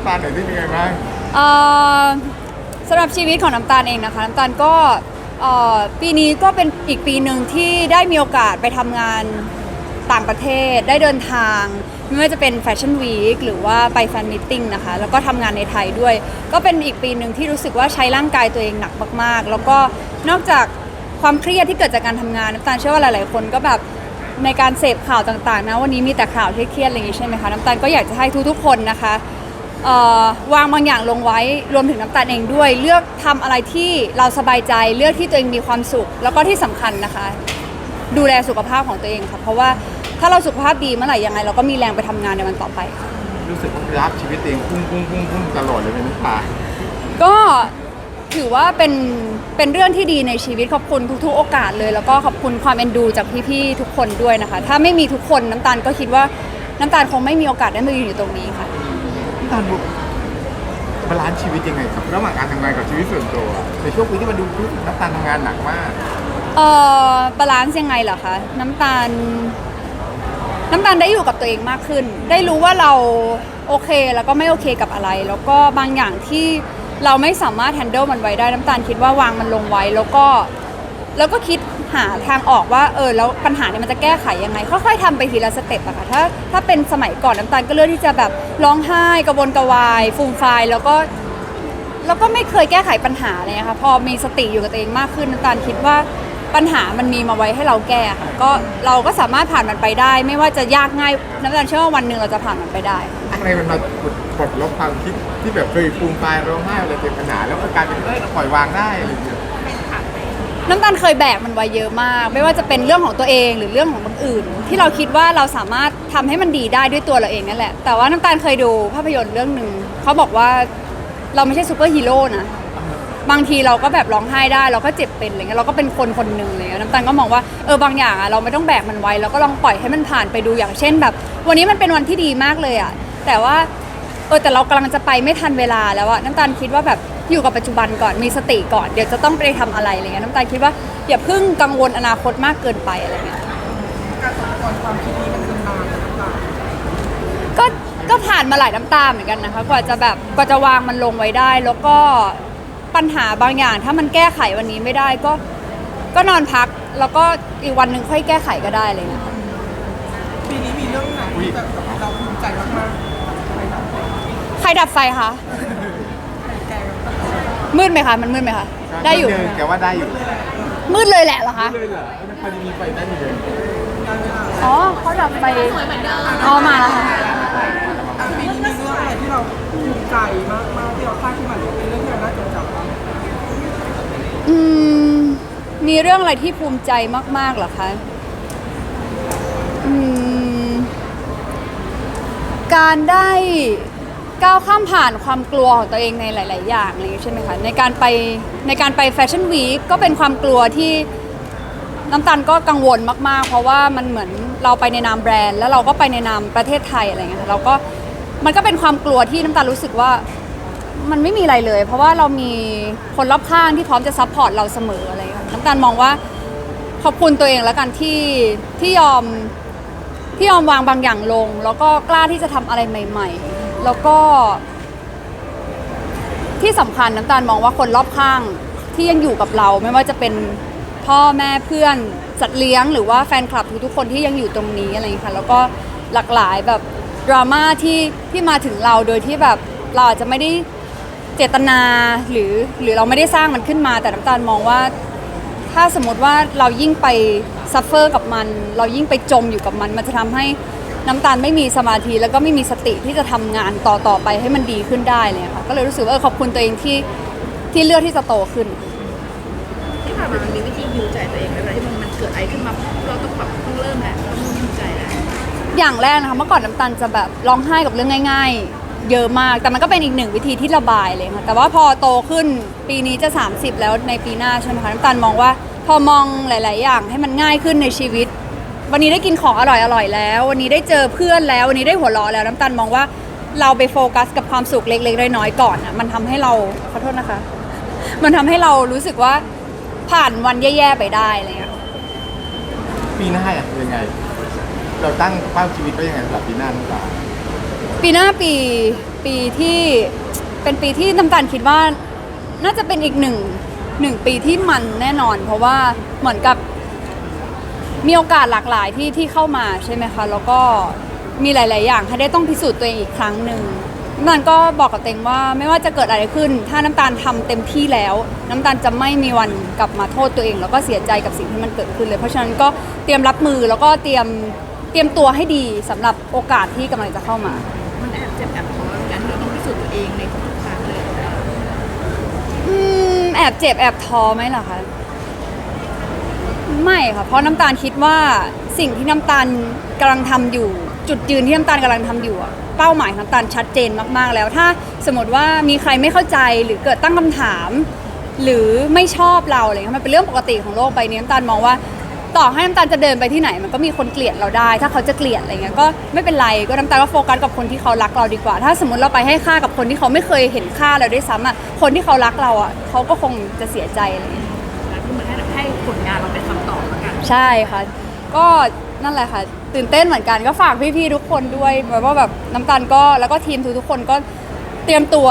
ำตาลหน่อยที่เป็นไงบ้าง เอ่อสำหรับชีวิตของน้ำตาลเองนะคะน้ำตาลก็เอ่อปีนี้ก็เป็นอีกปีหนึ่งที่ได้มีโอกาสไปทำงานต่างประเทศ ได้เดินทาง ไม่ว่าจะเป็นแฟชั่นวีคหรือว่าไปแฟนมิทติ้งนะคะ แล้วก็ทำงานในไทยด้วย ก็เป็นอีกปีหนึ่งที่รู้สึกว่าใช้ร่างกายตัวเองหนักมาก ๆ แล้วก็นอกจากความเครียดที่เกิดจากการทำงานน้ำตาลเชื่อว่าหลาย ๆ คนก็แบบในการเสพข่าวต่าง ๆ นะวันนี้มีแต่ข่าวที่เครียดๆอะไรอย่างนี้ใช่ไหมคะน้ำตาลก็อยากจะให้ทุกๆคนนะคะ เอ่อวางบางอย่างลงไว้รวมถึงน้ำตาลเองด้วย เลือกทำอะไรที่เราสบายใจเลือกที่ตัวเองมีความสุข แล้วก็ที่สำคัญนะคะ ดูแลสุขภาพของตัวเองค่ะเพราะว่าถ้าเราสุขภาพดีเมื่อไหร่ยังไง เราก็มีแรงไปทำงานในวันต่อไปค่ะ รู้สึกว่ากราฟชีวิตตัวเองพุ่งพุ่งพุ่งพุ่งตลอดเลยเป็นน้ำตาก็ถือว่าเป็นเป็นเรื่องที่ดีในชีวิตขอบคุณทุกๆ โอกาสเลย แล้วก็ขอบคุณความเอ็นดูจากพี่ๆทุกคนด้วยนะคะ ถ้าไม่มีทุกคนน้ำตาลก็คิดว่าน้ำตาลคงไม่มีโอกาสได้มายืนอยู่ตรงนี้ค่ะน้ำ ตาลบุกบาลานซ์ชีวิตยังไงครับระหว่างการทำงานกับชีวิตส่วนตัวในช่วงปีที่มันดูน้ำตาลทำงานหนักมากเอ่อบาลานซ์ยังไงเหรอคะน้ำตาล น้ำตาลได้อยู่กับตัวเองมากขึ้น ได้รู้ว่าเราโอเคแล้วก็ไม่โอเคกับอะไร แล้วก็บางอย่างที่เราไม่สามารถแฮนเดิลมันไว้ได้น้ำตาลคิดว่าวางมันลงไว้แล้วก็แล้วก็คิด หาทางออกว่าเออแล้วปัญหาเนี่ยมันจะแก้ไขยังไง ค่อยๆทำไปทีละสเต็ปอะค่ะถ้าถ้าเป็นสมัยก่อนน้ำตาลก็เลือกที่จะแบบร้องไห้กระวนกระวาย ฟูมฟายแล้วก็ แล้วก็ไม่เคยแก้ไขปัญหาเลยนะคะพอมีสติอยู่กับตัวเองมากขึ้นน้ำตาลคิดว่าปัญหามันมีมาไว้ให้เราแก้ค่ะก็เราก็สามารถผ่านมันไปได้ ไม่ว่าจะยากง่ายน้ำตาลเชื่อว่าวันหนึ่งเราจะผ่านมันไปได้ อะไรมันมาปลดปลดล็อกความคิดที่แบบเคยฟูมฟายร้องไห้อะไรเป็นปัญหาแล้วก็กลายเป็นเอ้ยเราปล่อยวางได้อะไรอย่างเงี้ย น้ำตาลเคยแบกมันไว้เยอะมาก ไม่ว่าจะเป็นเรื่องของตัวเองหรือเรื่องของคนอื่น ที่เราคิดว่าเราสามารถทำให้มันดีได้ด้วยตัวเราเองนั่นแหละ แต่ว่าน้ำตาลเคยดูภาพยนตร์เรื่องหนึ่งเขาบอกว่าเราไม่ใช่ซูเปอร์ฮีโร่นะบางทีเราก็แบบร้องไห้ได้เราก็เจ็บเป็นอะไรเงี้ยเราก็เป็นคนคนหนึ่งเลยน้ำตาลก็มองว่าเออบางอย่างอะเราไม่ต้องแบกมันไว้เราก็ลองปล่อยให้มันผ่านไปดูอย่างเช่นแบบ วันนี้มันเป็นวันที่ดีมากเลยอะแต่ว่าเออแต่เรากำลังจะไปไม่ทันเวลาแล้วอะน้ำตาลคิดว่าแบบ อยู่กับปัจจุบันก่อนมีสติก่อนเดี๋ยวจะต้องไปทำอะไรอะไรเงี้ยน้ำตาลคิดว่าอย่าเพิ่งกังวลอนาคตมากเกินไปอะไรเงี้ยการต่อกรความคิดนี้มันคือนานนะน้ำตาก็ก็ผ่านมาหลายน้ำตาเหมือนกันนะคะกว่าจะแบบกว่าจะวางมันลงไว้ได้ แล้วก็ปัญหาบางอย่าง ถ้ามันแก้ไขวันนี้ไม่ได้ก็ก็นอนพักแล้วก็อีกวันหนึ่งค่อยแก้ไขก็ได้เลยนะ ปีนี้มีเรื่องไหนที่แบบเราภูมิใจมากๆใครดับไฟคะ มืดไหมคะมันมืดไหมคะได้อยู่เดินแกว่าได้อยู่มืดเลยแหละเหรอคะเลยเหรอมันพอดีมีไฟได้อยู่เลยอ๋อเขาดับไฟอ๋อมาแล้วค่ะอะปีนี้มีเรื่องอะไรที่เราภูมิใจมากๆที่เราสร้างขึ้นมาหรือเป็นเรื่องที่เราน่าจดจำบ้างอืมมีเรื่องอะไรที่ภูมิใจมากๆเหรอคะอืมการได้ ก้าวข้ามผ่านความกลัวของตัวเองในหลาย ๆ อย่างอะไรอย่างนี้ใช่ไหมคะในการไปในการไปแฟชั่นวีคก็เป็นความกลัวที่น้ำตาลก็กังวลมาก ๆ เพราะว่ามันเหมือนเราไปในนามแบรนด์ แล้วเราก็ไปในนามประเทศไทยอะไรเงี้ยเราก็มันก็เป็นความกลัวที่น้ำตาลรู้สึกว่ามันไม่มีอะไรเลย เพราะว่าเรามีคนรอบข้างที่พร้อมจะซัพพอร์ตเราเสมออะไรอย่างเงี้ยน้ำตาลมองว่าขอบคุณตัวเองแล้วกันที่ที่ยอมที่ยอมวางบางอย่างลง แล้วก็กล้าที่จะทำอะไรใหม่ ๆ แล้วก็ ที่สำคัญน้ำตาลมองว่าคนรอบข้างที่ยังอยู่กับเราไม่ว่าจะเป็นพ่อแม่เพื่อนสัตว์เลี้ยง หรือว่าแฟนคลับทุกๆคนที่ยังอยู่ตรงนี้อะไรอย่างเงี้ยค่ะแล้วก็หลากหลายแบบดราม่าที่ที่มาถึงเราโดยที่แบบเราอาจจะไม่ได้เจตนาหรือหรือเราไม่ได้สร้างมันขึ้นมาแต่น้ำตาลมองว่า ถ้าสมมติว่าเรายิ่งไปซัฟเฟอร์กับมัน เรายิ่งไปจมอยู่กับมัน มันจะทำให้ น้ำตาลไม่มีสมาธิแล้วก็ไม่มีสติที่จะทำงานต่อต่อไปให้มันดีขึ้นได้เลยค่ะก็เลยรู้สึกว่าเออขอบคุณตัวเองที่ที่เลือกที่จะโตขึ้น ที่ผ่านมามันมีวิธีฮิวใจตัวเองไหมเวลาที่มันมันเกิดอะไรขึ้นมาเราต้องแบบต้องเริ่มแล้วต้องฮิวใจแล้วอย่างแรกนะคะเมื่อก่อนน้ำตาลจะแบบร้องไห้กับเรื่องง่าย ๆ เยอะมาก แต่มันก็เป็นอีกหนึ่งวิธีที่ระบายเลยค่ะแต่ว่าพอโตขึ้นปีนี้จะ 30 แล้วในปีหน้าใช่ไหมคะน้ำตาลมองว่า พอมองหลาย ๆ อย่างให้มันง่ายขึ้นในชีวิต วันนี้ได้กินของอร่อยๆแล้ว วันนี้ได้เจอเพื่อนแล้ว วันนี้ได้หัวเราะแล้วน้ำตาลมองว่าเราไปโฟกัสกับความสุขเล็กๆน้อยๆก่อนอะมันทำให้เราขอโทษนะคะ มันทำให้เรารู้สึกว่าผ่านวันแย่ๆไปได้อะไรอย่างเงี้ยปีหน้าอะยังไง เราตั้งเป้าชีวิตไว้ยังไงสำหรับปีหน้าน้ำตาลปีหน้าปีปีที่เป็นปีที่น้ำตาลคิดว่า น่าจะเป็นอีกหนึ่งหนึ่งปีที่มันแน่นอน เพราะว่าเหมือนกับ มีโอกาสหลากหลายที่ที่เข้ามาใช่ไหมคะ แล้วก็มีหลาย ๆ อย่างให้ได้ต้องพิสูจน์ตัวเองอีกครั้งหนึ่งน้ำตาลก็บอกกับเต็งว่าไม่ว่าจะเกิดอะไรขึ้น ถ้าน้ำตาลทำเต็มที่แล้ว น้ำตาลจะไม่มีวันกลับมาโทษตัวเอง แล้วก็เสียใจกับสิ่งที่มันเกิดขึ้นเลย เพราะฉะนั้นก็เตรียมรับมือแล้วก็เตรียมเตรียมตัวให้ดีสำหรับโอกาสที่กำลังจะเข้ามา มันแอบเจ็บแอบท้อเหมือนกันที่เราต้องพิสูจน์ตัวเองในทุกๆครั้งเลยอืมแอบเจ็บแอบท้อไหมล่ะคะ ไม่ค่ะ เพราะน้ำตาลคิดว่าสิ่งที่น้ำตาลกำลังทำอยู่ จุดยืนที่น้ำตาลกำลังทำอยู่อะเป้าหมายของน้ำตาลชัดเจนมากๆแล้ว ถ้าสมมติว่ามีใครไม่เข้าใจหรือเกิดตั้งคำถาม หรือไม่ชอบเราอะไรเงี้ยมันเป็นเรื่องปกติของโลกใบนี้น้ำตาลมองว่า ต่อให้น้ำตาลจะเดินไปที่ไหน มันก็มีคนเกลียดเราได้ ถ้าเขาจะเกลียดอะไรเงี้ยก็ไม่เป็นไรก็น้ำตาลก็โฟกัสกับคนที่เขารักเราดีกว่า ถ้าสมมติเราไปให้ค่ากับคนที่เขาไม่เคยเห็นค่าเราด้วยซ้ำอะคนที่เขารักเราอะเขาก็คงจะเสียใจอะไรเงี้ย ผลงานเราเป็นคำตอบแล้วกันใช่ค่ะ ก็นั่นแหละค่ะ ตื่นเต้นเหมือนกันก็ฝากพี่ๆทุกคนด้วยแบบว่าแบบน้ำตาลก็แล้วก็ทีมทุกๆคนก็เตรียมตัว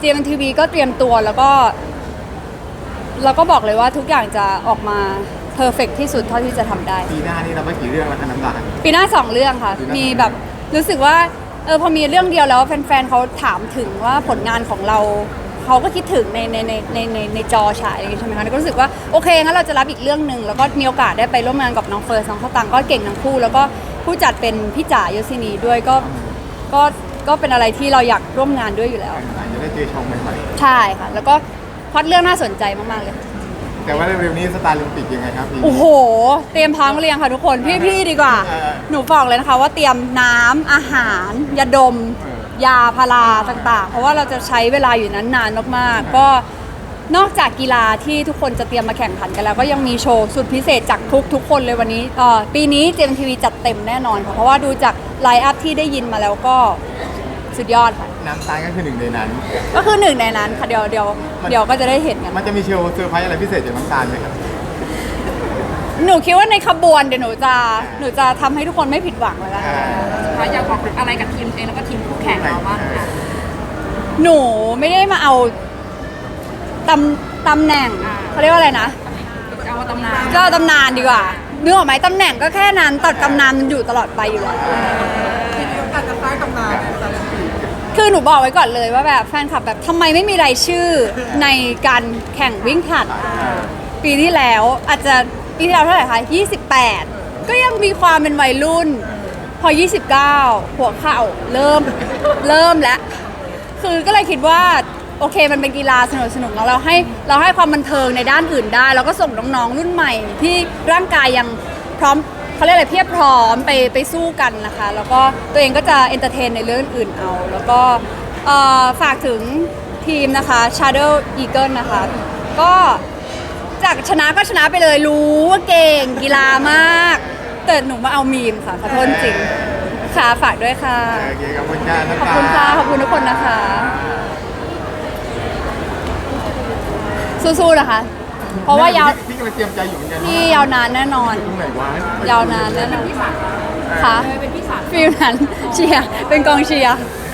เจมทีวีก็เตรียมตัวแล้วก็เราก็บอกเลยว่าทุกอย่างจะออกมาเพอร์เฟกที่สุดเท่าที่จะทำได้ ปีหน้านี่เราไปกี่เรื่องแล้วคะน้ำตาล ปีหน้าสองเรื่องค่ะ ปีหน้ามีแบบรู้สึกว่าเออพอมีเรื่องเดียวแล้วแฟนๆเขาถามถึงว่าผลงานของเรา เขาก็คิดถึงในในในในในในจอฉายอะไรอย่างงี้ใช่ไหมคะแล้วก็รู้สึกว่าโอเคงั้นเราจะรับอีกเรื่องหนึ่งแล้วก็มีโอกาสได้ไปร่วมงานกับน้องเฟิร์สน้องข้าวตังก็เก่งทั้งคู่ แล้วก็ผู้จัดเป็นพี่จ๋าโยซินีด้วยก็ก็ก็เป็นอะไรที่เราอยากร่วมงานด้วยอยู่แล้วจะได้เจอชมใหม่ใช่ค่ะ แล้วก็พล็อดเรื่องน่าสนใจมากๆเลย ๆแต่ว่าเร็วๆนี้สตาร์ลิมปิกยังไงครับพี่ โอ้โห เตรียมพร้อมหรือยังคะทุกคน พี่ๆดีกว่า เออ หนูบอกเลยนะคะว่าเตรียมน้ำอาหารยาดม เออ ยาพาราต่างๆ เพราะว่าเราจะใช้เวลาอยู่นั้นนานมากๆ ก็นอกจากกีฬาที่ทุกคนจะเตรียมมาแข่งขันกันแล้ว ก็ยังมีโชว์สุดพิเศษจากทุกทุกๆคนเลยวันนี้เอ่อปีนี้เจมทีวีจัดเต็มแน่นอนค่ะเพราะว่าดูจากไลน์อัพที่ได้ยินมาแล้วก็สุดยอดค่ะ น้ำตาลก็คือหนึ่งในนั้น ก็คือหนึ่งในนั้นค่ะเดี๋ยวเดี๋ยวเดี๋ยวก็จะได้เห็นกัน มันจะมีโชว์เซอร์ไพรส์อะไรพิเศษจากน้ำตาลไหมครับ หนูคิดว่าในขบวนเดี๋ยวหนูจะหนูจะทำให้ทุกคนไม่ผิดหวังเลยละอ่าสุดท้ายอยากบอกอะไรกับทีมเองแล้วก็ทีมคู่แข่งเราบ้างค่ะหนูไม่ได้มาเอาตำตำแหน่งเขาเรียกว่าอะไรนะ เอาตำนานก็เอาตำนานดีกว่านึกออกไหมตำแหน่งก็แค่นั้นตัดตำนานมันอยู่ตลอดไปอยู่แล้วทีนี้อาจจะสร้างตำนานในสารพีคือหนูบอกไว้ก่อนเลยว่าแบบแฟนคลับแบบทำไมไม่มีรายชื่อในการแข่งวิ่งผลัดปีที่แล้วอาจจะ ปีที่แล้วเท่าไหร่คะ28 ก็ยังมีความเป็นวัยรุ่น พอ 29 หัวเข่าเริ่ม เริ่มแล้ว คือก็เลยคิดว่า โอเคมันเป็นกีฬาสนุกสนุกๆแล้วเราให้เราให้ความบันเทิงในด้านอื่นได้ แล้วก็ส่งน้องๆรุ่นใหม่ ที่ร่างกายยังพร้อมเขาเรียกอะไรเพียบพร้อมไปไปสู้กันนะคะ แล้วก็ตัวเองก็จะเอนเตอร์เทนในเรื่องอื่นเอา แล้วก็ฝากถึงทีมนะคะ Shadow Eagle นะคะ ก็ากชนะก็ชนะไปเลยรู้ว่าเก่งกีฬามาก แต่หนูมาเอามีมค่ะขอโทษจริงค่ะฝากด้วยค่ะ โอเคขอบคุณค่ะน้ำขอบตาลคุณค่ะขอบคุณทุกคนนะคะ สู้ๆนะคะ เพราะว่ายาวพี่กำลังเตรียมใจอยู่เหมือนกันพี่ยาวนานแน่นอน ตรงไหนวะยาวนานแน่นอนพี่สาวค่ะเป็นพี่สาวฟิลนั้นเชียร์เป็นกองเชียร์เ